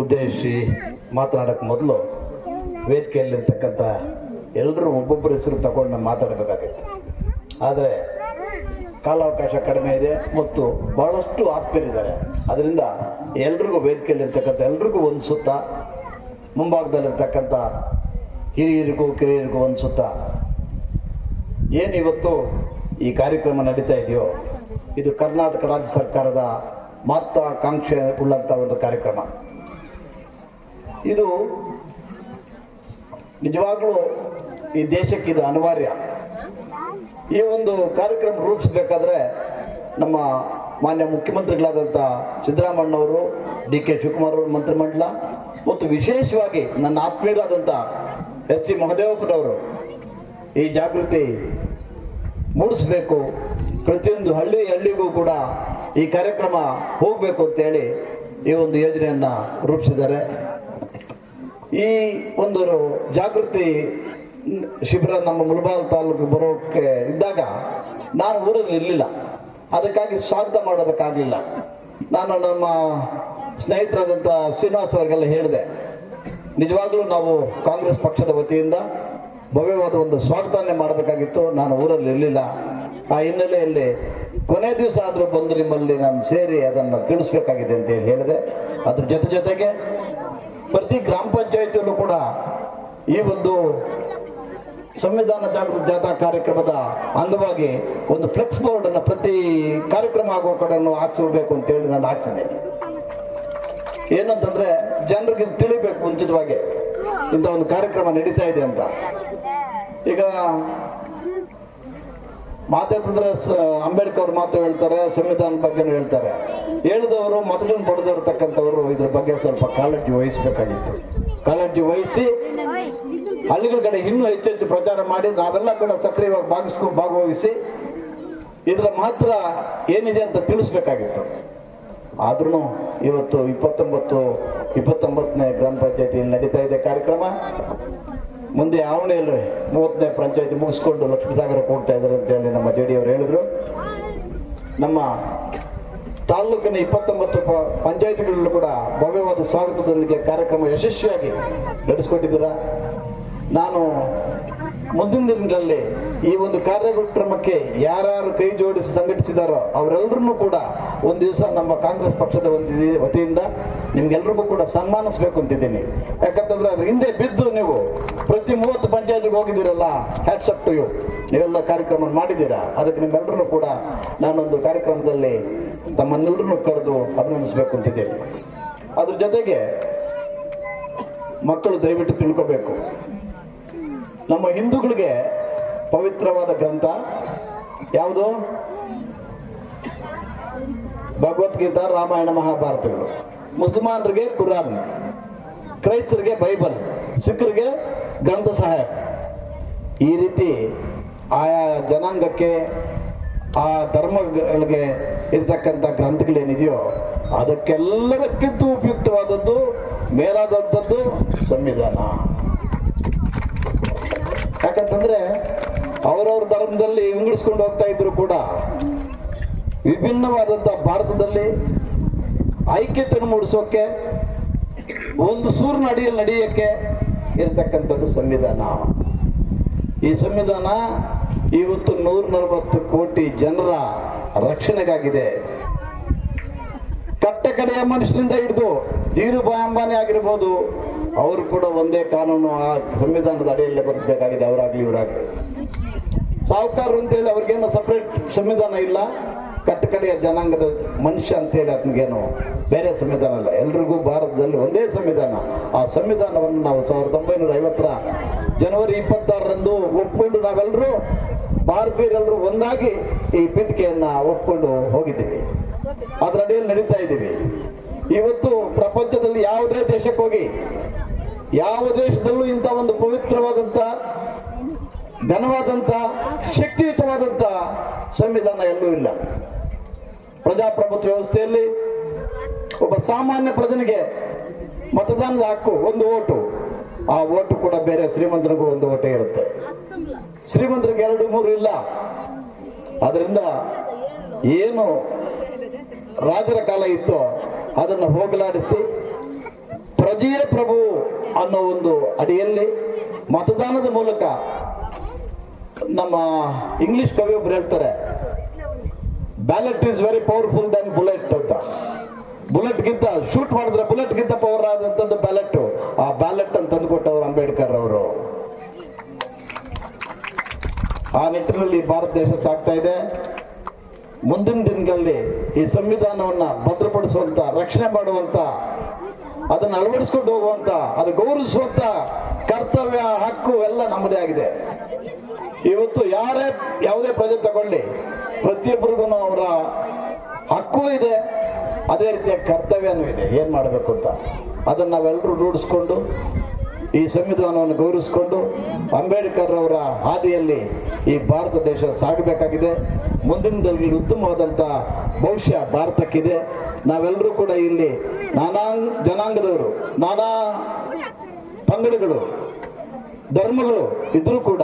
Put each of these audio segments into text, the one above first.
ಉದ್ದೇಶಿಸಿ ಮಾತನಾಡೋಕ್ಕೆ ಮೊದಲು ವೇದಿಕೆಯಲ್ಲಿರ್ತಕ್ಕಂಥ ಎಲ್ಲರೂ ಒಬ್ಬೊಬ್ಬರ ಹೆಸರು ತಗೊಂಡು ನಾನು ಮಾತಾಡಬೇಕಾಗಿತ್ತು. ಆದರೆ ಕಾಲಾವಕಾಶ ಕಡಿಮೆ ಇದೆ ಮತ್ತು ಬಹಳಷ್ಟು ಆತ್ಮೀಯರಿದ್ದಾರೆ ಅದರಿಂದ ಎಲ್ರಿಗೂ ವೇದಿಕೆಯಲ್ಲಿರ್ತಕ್ಕಂಥ ಎಲ್ರಿಗೂ ಒಂದು ಸುತ್ತ, ಮುಂಭಾಗದಲ್ಲಿರ್ತಕ್ಕಂಥ ಹಿರಿಯರಿಗೂ ಕಿರಿಯರಿಗೂ ಒಂದು ಸುತ್ತ. ಏನು ಇವತ್ತು ಈ ಕಾರ್ಯಕ್ರಮ ನಡೀತಾ ಇದೆಯೋ, ಇದು ಕರ್ನಾಟಕ ರಾಜ್ಯ ಸರ್ಕಾರದ ಮಹತ್ವಾಕಾಂಕ್ಷೆ ಉಳ್ಳಂಥ ಒಂದು ಕಾರ್ಯಕ್ರಮ. ಇದು ನಿಜವಾಗ್ಲೂ ಈ ದೇಶಕ್ಕೆ ಇದು ಅನಿವಾರ್ಯ. ಈ ಒಂದು ಕಾರ್ಯಕ್ರಮ ರೂಪಿಸ್ಬೇಕಾದ್ರೆ ನಮ್ಮ ಮಾನ್ಯ ಮುಖ್ಯಮಂತ್ರಿಗಳಾದಂಥ ಸಿದ್ದರಾಮಣ್ಣವರು ಡಿ ಕೆ ಶಿವಕುಮಾರ್ ಅವರು ಮಂತ್ರಿಮಂಡಲ ಮತ್ತು ವಿಶೇಷವಾಗಿ ನನ್ನ ಆತ್ಮೀಯರಾದಂಥ ಎಸ್ ಸಿ ಮಹದೇವಪ್ಪನವರು ಈ ಜಾಗೃತಿ ಮೂಡಿಸ್ಬೇಕು. ಪ್ರತಿಯೊಂದು ಹಳ್ಳಿ ಹಳ್ಳಿಗೂ ಕೂಡ ಈ ಕಾರ್ಯಕ್ರಮ ಹೋಗಬೇಕು ಅಂತೇಳಿ ಈ ಒಂದು ಯೋಜನೆಯನ್ನು ರೂಪಿಸಿದ್ದಾರೆ. ಈ ಒಂದು ಜಾಗೃತಿ ಶಿಬಿರ ನಮ್ಮ ಮುಲ್ಬಾಲ್ ತಾಲೂಕು ಬರೋಕ್ಕೆ ಇದ್ದಾಗ ನಾನು ಊರಲ್ಲಿ ಇರಲಿಲ್ಲ. ಅದಕ್ಕಾಗಿ ಸ್ವಾಗತ ಮಾಡೋದಕ್ಕಾಗಲಿಲ್ಲ. ನಾನು ನಮ್ಮ ಸ್ನೇಹಿತರಾದಂಥ ಶ್ರೀನಿವಾಸ್ ಅವರಿಗೆಲ್ಲ ಹೇಳಿದೆ, ನಿಜವಾಗ್ಲೂ ನಾವು ಕಾಂಗ್ರೆಸ್ ಪಕ್ಷದ ವತಿಯಿಂದ ಭವ್ಯವಾದ ಒಂದು ಸ್ವಾಗತನೇ ಮಾಡಬೇಕಾಗಿತ್ತು. ನಾನು ಊರಲ್ಲಿ ಇರಲಿಲ್ಲ. ಆ ಹಿನ್ನೆಲೆಯಲ್ಲಿ ಕೊನೆ ದಿವಸ ಆದರೂ ಬಂದು ನಿಮ್ಮಲ್ಲಿ ನಾನು ಸೇರಿ ಅದನ್ನು ತಿಳಿಸ್ಬೇಕಾಗಿದೆ ಅಂತ ಹೇಳಿ ಹೇಳಿದೆ. ಅದ್ರ ಜೊತೆ ಜೊತೆಗೆ ಪ್ರತಿ ಗ್ರಾಮ ಪಂಚಾಯಿತಿಯಲ್ಲೂ ಕೂಡ ಈ ಒಂದು ಸಂವಿಧಾನ ಜಾಗೃತಿ ಜಾಥಾ ಕಾರ್ಯಕ್ರಮದ ಅಂಗವಾಗಿ ಒಂದು ಫ್ಲೆಕ್ಸ್ ಬೋರ್ಡ್ ಅನ್ನು ಪ್ರತಿ ಕಾರ್ಯಕ್ರಮ ಆಗುವ ಕಡೆಯನ್ನು ಹಾಕ್ಸಬೇಕು ಅಂತೇಳಿ ನಾನು ಹಾಕ್ಸಿದೆ. ಏನಂತಂದ್ರೆ ಜನರಿಗೆ ತಿಳಿಬೇಕು ಮುಂಚಿತವಾಗಿ ಇಂಥ ಒಂದು ಕಾರ್ಯಕ್ರಮ ನಡೀತಾ ಇದೆ ಅಂತ. ಈಗ ಮಾತಾಡ್ತಿದ್ರೆ ಅಂಬೇಡ್ಕರ್ ಮಾತು ಹೇಳ್ತಾರೆ ಸಂವಿಧಾನದ ಬಗ್ಗೆನೂ ಹೇಳ್ತಾರೆ. ಹೇಳಿದವರು, ಮತಗಳನ್ನು ಪಡೆದಿರ್ತಕ್ಕಂಥವ್ರು ಇದ್ರ ಬಗ್ಗೆ ಸ್ವಲ್ಪ ಕಾಳಜಿ ವಹಿಸ್ಬೇಕಾಗಿತ್ತು. ಕಾಳಜಿ ವಹಿಸಿ, ಹಳ್ಳಿಗಳ ಕಡೆ ಇನ್ನೂ ಹೆಚ್ಚು ಹೆಚ್ಚು ಪ್ರಚಾರ ಮಾಡಿ, ನಾವೆಲ್ಲ ಕೂಡ ಸಕ್ರಿಯವಾಗಿ ಭಾಗಿಸ್ಕೊ, ಭಾಗವಹಿಸಿ, ಇದರ ಮಾತ್ರ ಏನಿದೆ ಅಂತ ತಿಳಿಸ್ಬೇಕಾಗಿತ್ತು. ಆದ್ರೂ ಇವತ್ತು ಇಪ್ಪತ್ತೊಂಬತ್ತು, ಇಪ್ಪತ್ತೊಂಬತ್ತನೇ ಗ್ರಾಮ ಪಂಚಾಯತಿಯಲ್ಲಿ ನಡೀತಾ ಇದೆ ಕಾರ್ಯಕ್ರಮ. ಮುಂದೆ ಆವಣೆಯಲ್ಲಿ ಮೂವತ್ತನೇ ಪಂಚಾಯತಿ ಮುಗಿಸ್ಕೊಂಡು ಲಕ್ಷ್ಮೀಸಾಗರಕ್ಕೆ ಹೋಗ್ತಾ ಇದ್ದಾರೆ ಅಂತೇಳಿ ನಮ್ಮ ಜೆ ಡಿ ಅವರು ಹೇಳಿದ್ರು. ನಮ್ಮ ತಾಲ್ಲೂಕಿನ ಇಪ್ಪತ್ತೊಂಬತ್ತು ಪಂಚಾಯತಿಗಳಲ್ಲೂ ಕೂಡ ಭವ್ಯವಾದ ಸ್ವಾಗತದೊಂದಿಗೆ ಕಾರ್ಯಕ್ರಮ ಯಶಸ್ವಿಯಾಗಿ ನಡೆಸ್ಕೊಟ್ಟಿದ್ದೀರಾ. ನಾನು ಮುಂದಿನ ದಿನಗಳಲ್ಲಿ ಈ ಒಂದು ಕಾರ್ಯಕ್ರಮಕ್ಕೆ ಯಾರ್ಯಾರು ಕೈ ಜೋಡಿಸಿ ಸಂಘಟಿಸಿದಾರೋ ಅವರೆಲ್ಲರನ್ನೂ ಕೂಡ ಒಂದು ದಿವಸ ನಮ್ಮ ಕಾಂಗ್ರೆಸ್ ಪಕ್ಷದ ಒಂದು ವತಿಯಿಂದ ನಿಮ್ಗೆಲ್ರಿಗೂ ಕೂಡ ಸನ್ಮಾನಿಸ್ಬೇಕು ಅಂತಿದ್ದೀನಿ. ಯಾಕಂತಂದ್ರೆ ಅದ್ರ ಹಿಂದೆ ಬಿದ್ದು ನೀವು ಪ್ರತಿ ಮೂವತ್ತು ಪಂಚಾಯತಿಗೆ ಹೋಗಿದ್ದೀರಲ್ಲ ಹ್ಯಾಟ್ಸಪ್ ಟು ಯು ನೀವೆಲ್ಲ ಕಾರ್ಯಕ್ರಮ ಮಾಡಿದ್ದೀರಾ? ಅದಕ್ಕೆ ನಿಮ್ಮೆಲ್ಲರನ್ನೂ ಕೂಡ ನಾನೊಂದು ಕಾರ್ಯಕ್ರಮದಲ್ಲಿ ತಮ್ಮನ್ನೆಲ್ಲರನ್ನು ಕರೆದು ಅಭಿನಂದಿಸಬೇಕು ಅಂತಿದ್ದೀನಿ. ಅದ್ರ ಜೊತೆಗೆ ಮಕ್ಕಳು ದಯವಿಟ್ಟು ತಿಳ್ಕೋಬೇಕು. ನಮ್ಮ ಹಿಂದೂಗಳಿಗೆ ಪವಿತ್ರವಾದ ಗ್ರಂಥ. ಯಾವುದು? ಭಗವದ್ಗೀತಾ, ರಾಮಾಯಣ, ಮಹಾಭಾರತಗಳು. ಮುಸಲ್ಮಾನರಿಗೆ ಕುರಾನ್, ಕ್ರೈಸ್ತರಿಗೆ ಬೈಬಲ್, ಸಿಖ್ರಿಗೆ ಗ್ರಂಥ ಸಾಹೇಬ್ ಈ ರೀತಿ ಆಯಾ ಜನಾಂಗಕ್ಕೆ, ಆ ಧರ್ಮಗಳಿಗೆ ಇರ್ತಕ್ಕಂಥ ಗ್ರಂಥಗಳೇನಿದೆಯೋ, ಅದಕ್ಕೆಲ್ಲದಕ್ಕಿಂತ ಉಪಯುಕ್ತವಾದದ್ದು ಮೇಲಾದಂಥದ್ದು ಸಂವಿಧಾನ. ಯಾಕಂತಂದ್ರೆ ಅವರವ್ರ ಧರ್ಮದಲ್ಲಿ ವಿಂಗಡಿಸ್ಕೊಂಡು ಹೋಗ್ತಾ ಇದ್ರು ಕೂಡ ವಿಭಿನ್ನವಾದಂಥ ಭಾರತದಲ್ಲಿ ಐಕ್ಯತೆಯನ್ನು ಮೂಡಿಸೋಕೆ, ಒಂದು ಸೂರ್ಯನ ಅಡಿಯಲ್ಲಿ ನಡೆಯೋಕ್ಕೆ ಇರತಕ್ಕಂಥದ್ದು ಸಂವಿಧಾನ. ಈ ಸಂವಿಧಾನ ಇವತ್ತು ನೂರ ನಲವತ್ತು ಕೋಟಿ ಜನರ ರಕ್ಷಣೆಗಾಗಿದೆ. ಕಟ್ಟ ಕಡೆಯ ಮನುಷ್ಯನಿಂದ ಹಿಡಿದು ಧೀರುಭಾಯಿ ಅಂಬಾನಿ ಆಗಿರ್ಬೋದು ಅವರು ಕೂಡ ಒಂದೇ ಕಾನೂನು ಆ ಸಂವಿಧಾನದ ಅಡಿಯಲ್ಲೇ ಬರಬೇಕಾಗಿದೆ ಅವರಾಗ್ಲಿ ಇವರಾಗ್ಲಿ. ಸಾಹುಕಾರರು ಅಂತೇಳಿ ಅವ್ರಿಗೇನು ಸಪ್ರೇಟ್ ಸಂವಿಧಾನ ಇಲ್ಲ? ಕಟ್ಟಕಡೆಯ ಜನಾಂಗದ ಮನುಷ್ಯ ಅಂತೇಳಿ ಅದನ್ಗೇನು ಬೇರೆ ಸಂವಿಧಾನ ಇಲ್ಲ. ಎಲ್ರಿಗೂ ಭಾರತದಲ್ಲಿ ಒಂದೇ ಸಂವಿಧಾನ. ಆ ಸಂವಿಧಾನವನ್ನು ನಾವು ಸಾವಿರದ ಒಂಬೈನೂರ ಐವತ್ತರ ಜನವರಿ ಇಪ್ಪತ್ತಾರರಂದು ಒಪ್ಕೊಂಡು ನಾವೆಲ್ಲರೂ ಭಾರತೀಯರೆಲ್ಲರೂ ಒಂದಾಗಿ ಈ ಪೀಠಿಕೆಯನ್ನು ಒಪ್ಕೊಂಡು ಹೋಗಿದ್ದೀವಿ. ಅದರ ಅಡಿಯಲ್ಲಿ ನಡೀತಾ ಇದ್ದೀವಿ. ಇವತ್ತು ಪ್ರಪಂಚದಲ್ಲಿ ಯಾವುದೇ ದೇಶಕ್ಕೆ ಹೋಗಿ, ಯಾವ ದೇಶದಲ್ಲೂ ಇಂಥ ಒಂದು ಪವಿತ್ರವಾದಂಥ, ಘನವಾದಂಥ, ಶಕ್ತಿಯುತವಾದಂಥ ಸಂವಿಧಾನ ಎಲ್ಲೂ ಇಲ್ಲ. ಪ್ರಜಾಪ್ರಭುತ್ವ ವ್ಯವಸ್ಥೆಯಲ್ಲಿ ಒಬ್ಬ ಸಾಮಾನ್ಯ ಪ್ರಜನಿಗೆ ಮತದಾನದ ಹಕ್ಕು, ಒಂದು ಓಟು. ಆ ಓಟು ಕೂಡ ಬೇರೆ ಶ್ರೀಮಂತರಿಗೂ ಒಂದು ಓಟೇ ಇರುತ್ತೆ. ಶ್ರೀಮಂತರಿಗೆ ಎರಡು, ಮೂರು ಇಲ್ಲ. ಅದರಿಂದ ಏನು ರಾಜರ ಕಾಲ ಇತ್ತು ಅದನ್ನು ಹೋಗಲಾಡಿಸಿ ಪ್ರಜೆಯೇ ಪ್ರಭು ಅನ್ನೋ ಒಂದು ಅಡಿಯಲ್ಲಿ ಮತದಾನದ ಮೂಲಕ ನಮ್ಮ ಇಂಗ್ಲಿಷ್ ಕವಿಯೊಬ್ರು ಹೇಳ್ತಾರೆ ballot is very powerful than bullet ಅಂತ. ಬುಲೆಟ್ಗಿಂತ ಶೂಟ್ ಮಾಡಿದ್ರೆ ಬುಲೆಟ್ಗಿಂತ ಪವರ್ ಆದಂಥದ್ದು ಬ್ಯಾಲೆಟ್ ಆ ಬ್ಯಾಲೆಟ್ ಅಂತ ತಂದುಕೊಟ್ಟವರು ಅಂಬೇಡ್ಕರ್ ಅವರು. ಆ ನಿಟ್ಟಿನಲ್ಲಿ ಭಾರತ ದೇಶ ಸಾಕ್ತಾ ಇದೆ. ಮುಂದಿನ ದಿನಗಳಲ್ಲಿ ಈ ಸಂವಿಧಾನವನ್ನ ಭದ್ರಪಡಿಸುವಂತ, ರಕ್ಷಣೆ ಮಾಡುವಂತ, ಅದನ್ನು ಅಳವಡಿಸ್ಕೊಂಡು ಹೋಗುವಂತ, ಅದು ಗೌರವಿಸುವಂಥ ಕರ್ತವ್ಯ, ಹಕ್ಕು ಎಲ್ಲ ನಮ್ಮದೇ ಆಗಿದೆ. ಇವತ್ತು ಯಾರೇ ಯಾವುದೇ ಪ್ರಜೆ ತಗೊಳ್ಳಿ ಪ್ರತಿಯೊಬ್ಬರಿಗೂ ಅವರ ಹಕ್ಕು ಇದೆ, ಅದೇ ರೀತಿಯ ಕರ್ತವ್ಯನೂ ಇದೆ. ಏನು ಮಾಡಬೇಕು ಅಂತ? ಅದನ್ನ ನಾವೆಲ್ಲರೂ ರೂಢಿಸ್ಕೊಂಡು ಈ ಸಂವಿಧಾನವನ್ನು ಗೌರವಿಸಿಕೊಂಡು ಅಂಬೇಡ್ಕರ್ ಅವರ ಹಾದಿಯಲ್ಲಿ ಈ ಭಾರತ ದೇಶ ಸಾಗಬೇಕಾಗಿದೆ. ಮುಂದಿನ ದಿನಗಳಲ್ಲಿ ಉತ್ತಮವಾದಂಥ ಭವಿಷ್ಯ ಭಾರತಕ್ಕಿದೆ. ನಾವೆಲ್ಲರೂ ಕೂಡ ಇಲ್ಲಿ ನಾನಾ ಜನಾಂಗದವರು, ನಾನಾ ಪಂಗಡಗಳು, ಧರ್ಮಗಳು ಇದ್ರೂ ಕೂಡ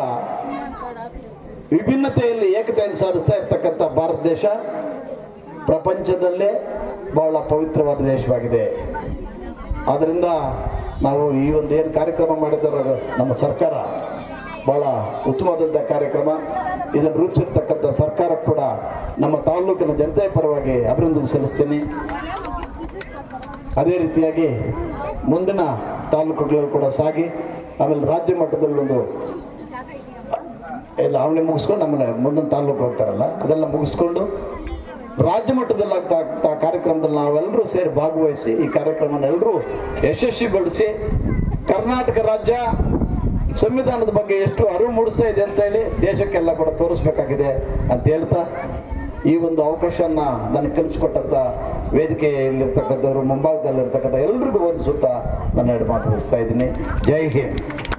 ವಿಭಿನ್ನತೆಯಲ್ಲಿ ಏಕತೆಯನ್ನು ಸಾಧಿಸ್ತಾ ಇರ್ತಕ್ಕಂಥ ಭಾರತ ದೇಶ ಪ್ರಪಂಚದಲ್ಲೇ ಬಹಳ ಪವಿತ್ರವಾದ ದೇಶವಾಗಿದೆ. ಆದ್ದರಿಂದ ನಾವು ಈ ಒಂದು ಏನು ಕಾರ್ಯಕ್ರಮ ಮಾಡಿದ್ದಾರೆ ನಮ್ಮ ಸರ್ಕಾರ, ಬಹಳ ಉತ್ತಮವಾದಂಥ ಕಾರ್ಯಕ್ರಮ. ಇದನ್ನು ರೂಪಿಸಿರ್ತಕ್ಕಂಥ ಸರ್ಕಾರ ಕೂಡ ನಮ್ಮ ತಾಲೂಕಿನ ಜನತೆಯ ಪರವಾಗಿ ಅಭಿನಂದನೆ ಸಲ್ಲಿಸ್ತೀನಿ. ಅದೇ ರೀತಿಯಾಗಿ ಮುಂದಿನ ತಾಲೂಕುಗಳಲ್ಲಿ ಕೂಡ ಸಾಗಿ, ಆಮೇಲೆ ರಾಜ್ಯ ಮಟ್ಟದಲ್ಲೊಂದು ಎಲ್ಲ ಅವಳಿ ಮುಗಿಸ್ಕೊಂಡು ಆಮೇಲೆ ಮುಂದಿನ ತಾಲೂಕು ಹೋಗ್ತಾರಲ್ಲ, ಅದೆಲ್ಲ ಮುಗಿಸ್ಕೊಂಡು ರಾಜ್ಯ ಮಟ್ಟದಲ್ಲಿ ಆಗ್ತಾ ಆಗ್ತಾ ಕಾರ್ಯಕ್ರಮದಲ್ಲಿ ನಾವೆಲ್ಲರೂ ಸೇರಿ ಭಾಗವಹಿಸಿ ಈ ಕಾರ್ಯಕ್ರಮನ ಎಲ್ಲರೂ ಯಶಸ್ವಿಗೊಳಿಸಿ ಕರ್ನಾಟಕ ರಾಜ್ಯ ಸಂವಿಧಾನದ ಬಗ್ಗೆ ಎಷ್ಟು ಅರಿವು ಮೂಡಿಸ್ತಾ ಇದೆ ಅಂತ ಹೇಳಿ ದೇಶಕ್ಕೆಲ್ಲ ಕೂಡ ತೋರಿಸ್ಬೇಕಾಗಿದೆ ಅಂತ ಹೇಳ್ತಾ ಈ ಒಂದು ಅವಕಾಶನ ನನಗೆ ಕಲಿಸ್ಕೊಟ್ಟಂತ ವೇದಿಕೆಯಲ್ಲಿರ್ತಕ್ಕಂಥವ್ರು, ಮುಂಭಾಗದಲ್ಲಿರ್ತಕ್ಕಂಥ ಎಲ್ರಿಗೂ ವಂದಿಸುತ್ತಾ ನನ್ನ ಎರಡು ಮಾತು ಮುಗಿಸ್ತಾ ಇದ್ದೀನಿ. ಜೈ ಹಿಂದ್.